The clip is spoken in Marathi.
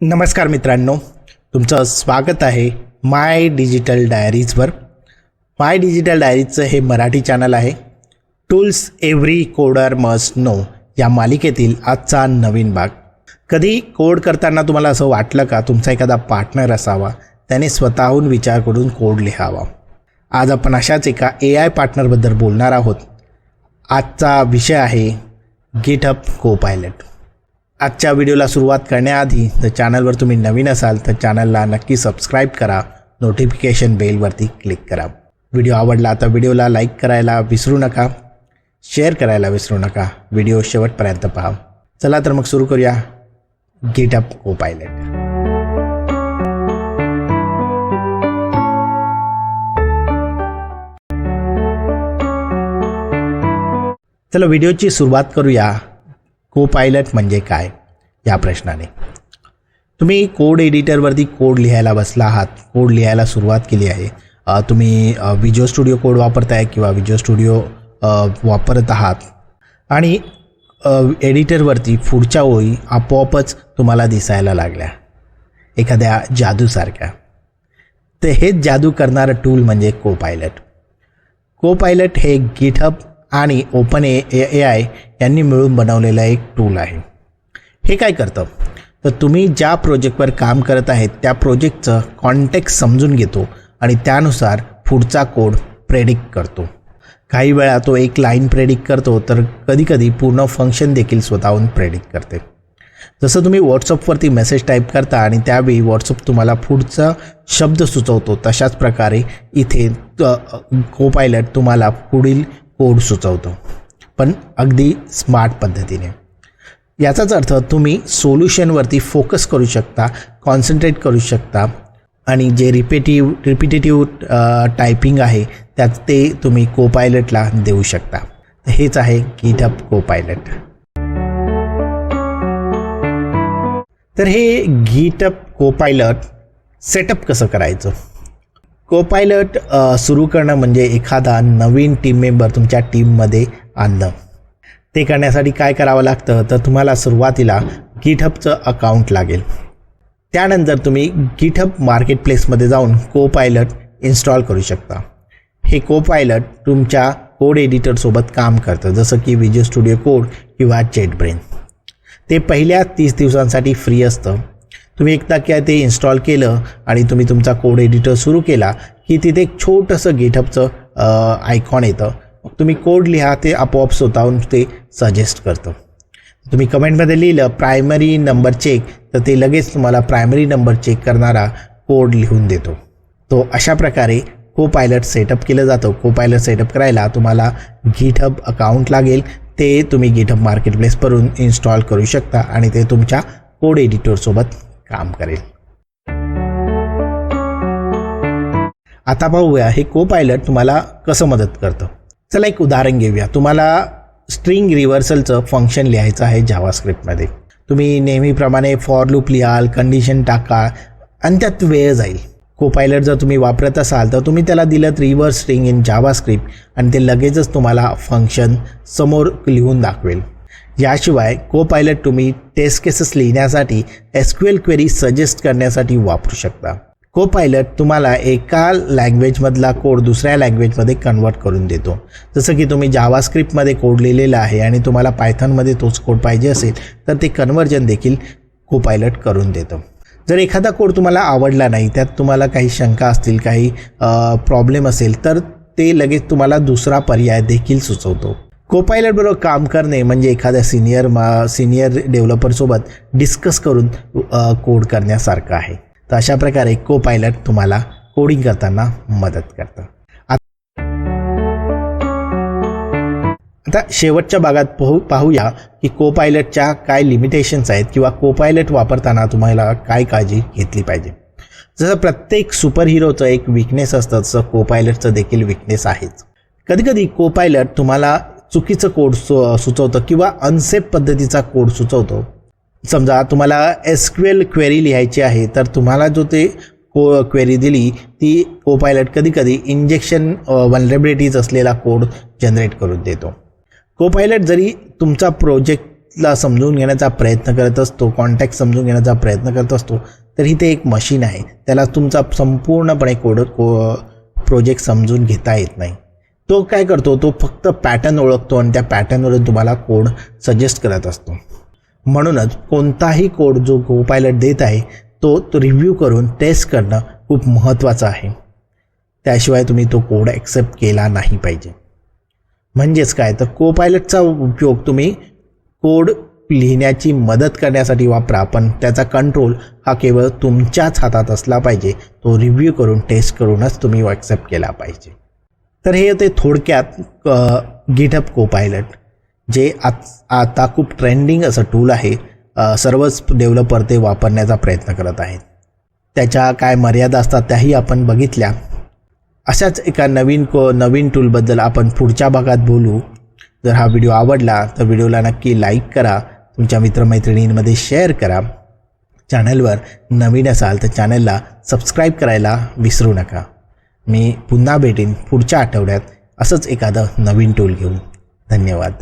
नमस्कार मित्रांनो तुमचं स्वागत आहे माय डिजिटल डायरीजवर माय डिजिटल डायरीजचं हे मराठी चॅनल आहे. Tools every coder must know या मालिकेतील आजचा नवीन भाग. कधी कोड करताना तुम्हाला असं वाटलं का? तुमचा एखादा पार्टनर असावा त्याने स्वतःहून विचार करून कोड लिहावा. आज आपण अशाच एका ए आय पार्टनरबद्दल बोलणार आहोत. आजचा विषय आहे गिटअप को पायलट आजच्या व्हिडिओला सुरुवात करण्याआधी तर चॅनलवर तुम्ही नवीन असाल तर चॅनलला नक्की सबस्क्राईब करा. नोटिफिकेशन बेलवरती क्लिक करा. व्हिडिओ आवडला तर व्हिडिओला लाईक करायला विसरू नका. शेअर करायला विसरू नका. व्हिडिओ शेवटपर्यंत पहा. चला तर मग सुरू करूया. गेटअप को पायलट चला व्हिडिओची सुरुवात करूया. को पायलट म्हणजे काय? या प्रश्नाने. तुम्ही कोड एडिटरवरती कोड लिहायला बसला आहात. कोड लिहायला सुरुवात केली आहे. तुम्ही विजो स्टुडिओ कोड वापरताय किंवा विजो स्टुडिओ वापरत आहात. आणि एडिटरवरती पुढच्या ओळी आपोआपच तुम्हाला दिसायला लागल्या. एखाद्या जादूसारख्या. तर हेच जादू करणारं टूल म्हणजे को पायलट को पायलट हे गिटहब आणि ओपन ए ए आय यांनी मिळून बनवलेलं एक टूल आहे. हे काय करतं? तर तुम्ही ज्या प्रोजेक्टवर काम करत आहेत त्या प्रोजेक्टचं कॉन्टॅक्ट समजून घेतो आणि त्यानुसार पुढचा कोड प्रेडिक्ट करतो. काही वेळा तो एक लाईन प्रेडिक्ट करतो तर कधीकधी पूर्ण फंक्शन देखील स्वतःहून प्रेडिक्ट करते. जसं तुम्ही व्हॉट्सअपवरती मेसेज टाईप करता आणि त्यावेळी व्हॉट्सअप तुम्हाला पुढचा शब्द सुचवतो तशाच प्रकारे इथे को पायलट तुम्हाला पुढील कोड सुचवतो. पण अगदी स्मार्ट पद्धतीने. याचाच अर्थ तुम्ही सोल्युशनवरती फोकस करू शकता कॉन्सन्ट्रेट करू शकता आणि जे रिपेटिव्ह रिपिटेटिव्ह टायपिंग आहे त्यात ते तुम्ही को पायलटला देऊ शकता. हेच आहे गिटअप को पायलट तर हे गीटअप कोपायलट सेटअप कसं करायचं? कोपायलट सुरू करणं म्हणजे एखादा नवीन टीम मेंबर तुमच्या टीममध्ये आणणं. ते करण्यासाठी काय करावं लागतं? तर तुम्हाला सुरुवातीला गिठपचं अकाउंट लागेल. त्यानंतर तुम्ही गिठप मार्केट प्लेसमध्ये जाऊन को पायलट इन्स्टॉल करू शकता. हे को पायलट तुमच्या कोड एडिटरसोबत काम करतं जसं की विजय स्टुडिओ कोड किंवा जेट ब्रेन ते पहिल्या तीस दिवसांसाठी फ्री असतं. तुम्ही एकदा काय ते इन्स्टॉल केलं आणि तुम्ही तुमचा कोड एडिटर सुरू केला की तिथे एक छोटंसं गेटअपचं आयकॉन येतं. मग तुम्ही कोड लिहा ते आपोआप स्वतःहून ते सजेस्ट करतं. तुम्ही कमेंटमध्ये लिहिलं प्रायमरी नंबर चेक तर ते लगेच तुम्हाला प्रायमरी नंबर चेक करणारा कोड लिहून देतो. तो अशा प्रकारे को पायलट सेटअप केलं जातं. को पायलट सेटअप करायला तुम्हाला गिटहब अकाउंट लागेल. ते तुम्ही गिटहब मार्केटप्लेसवरून इन्स्टॉल करू शकता आणि ते तुमच्या कोड एडिटरसोबत काम करेल. आता पाहूया हे को पायलट तुम्हाला कसं मदत करतं. चला एक उदाहरण घेऊया. तुम्हाला स्ट्रिंग रिव्हर्सलचं फंक्शन लिहायचं आहे जावास्क्रिप्टमध्ये तुम्ही नेहमीप्रमाणे फॉर लूप लिहाल कंडिशन टाका आणि त्यात वेळ जाईल. को पायलट जर तुम्ही वापरत असाल तर तुम्ही त्याला दिलं रिव्हर्स स्ट्रिंग इन जावास्क्रिप्ट आणि ते लगेचच तुम्हाला फंक्शन समोर लिहून दाखवेल. याशिवाय को पायलट तुम्ही टेस्ट केसेस लिहिण्यासाठी एसक्यूएल क्वेरी सजेस्ट करण्यासाठी वापरू शकता. को पायलट तुम्हाला एका लँग्वेजमधला कोड दुसऱ्या लँग्वेजमध्ये कन्वर्ट करून देतो. जसं की तुम्ही जावास्क्रिप्टमध्ये कोड लिहिलेला आहे आणि तुम्हाला पायथनमध्ये तोच कोड पाहिजे असेल तर ते कन्वर्जन देखील को पायलट करून देतं. जर एखादा कोड तुम्हाला आवडला नाही त्यात तुम्हाला काही शंका असतील काही प्रॉब्लेम असेल तर ते लगेच तुम्हाला दुसरा पर्याय देखील सुचवतो. कोपायलट बरोबर काम करणे म्हणजे एखाद्या सिनियर मा सिनियर डेव्हलपरसोबत डिस्कस करून कोड करण्यासारखं आहे. तर अशा प्रकारे कोपायलट तुम्हाला कोडिंग करताना मदत करतं. आता शेवटच्या भागात पाहू पाहूया की कोपायलटच्या काय लिमिटेशन्स आहेत किंवा कोपायलट वापरताना तुम्हाला काय काळजी घेतली पाहिजे. जसं प्रत्येक सुपर हिरोचं एक विकनेस असतं तसं कोपायलटचं देखील विकनेस आहेच. कधीकधी कोपायलट तुम्हाला चुकीचं कोड सु सुचवतं किंवा अनसेफ पद्धतीचा कोड सुचवतो. समजा तुम्हाला एस क्यू एल क्वेरी लिहायची आहे तर तुम्हाला जो ते को क्वेरी दिली ती कोपायलट पायलट इंजेक्शन वनरेबिलिटीज असलेला कोड जनरेट करून देतो. को पायलट जरी तुमचा प्रोजेक्टला समजून घेण्याचा प्रयत्न करत असतो कॉन्टॅक्ट समजून घेण्याचा प्रयत्न करत असतो तरी ते एक मशीन आहे. त्याला तुमचा संपूर्णपणे कोड को प्रोजेक्ट समजून घेता येत नाही. तो काय करतो? तो फक्त पॅटर्न ओळखतो आणि त्या पॅटर्नवरून तुम्हाला कोड सजेस्ट करत असतो. म्हणूनच कोणताही कोड जो गो पायलट देत आहे तो तो रिव्ह्यू करून टेस्ट करणं खूप महत्त्वाचं आहे. त्याशिवाय तुम्ही तो कोड ॲक्सेप्ट केला नाही पाहिजे. म्हणजेच काय? तर को पायलटचा उपयोग तुम्ही कोड लिहिण्याची मदत करण्यासाठी वापरा पण त्याचा कंट्रोल हा केवळ तुमच्याच हातात असला पाहिजे. तो रिव्ह्यू करून टेस्ट करूनच तुम्ही ॲक्सेप्ट केला पाहिजे. तर हे होते थोडक्यात गिटअप को पायलट जे आत आता खूप ट्रेंडिंग असं टूल आहे सर्वच डेव्हलपर ते वापरण्याचा प्रयत्न करत आहेत. त्याच्या काय मर्यादा असतात त्याही आपण बघितल्या. अशाच एका नवीन को नवीन टूलबद्दल आपण पुढच्या भागात बोलू. जर हा व्हिडिओ आवडला तर व्हिडिओला नक्की लाईक करा. तुमच्या मित्रमैत्रिणींमध्ये शेअर करा. चॅनलवर नवीन असाल तर चॅनलला सबस्क्राईब करायला विसरू नका. मी पुन्हा भेटेन पुढच्या आठवड्यात असंच एखादं नवीन टूल घेऊन. धन्यवाद.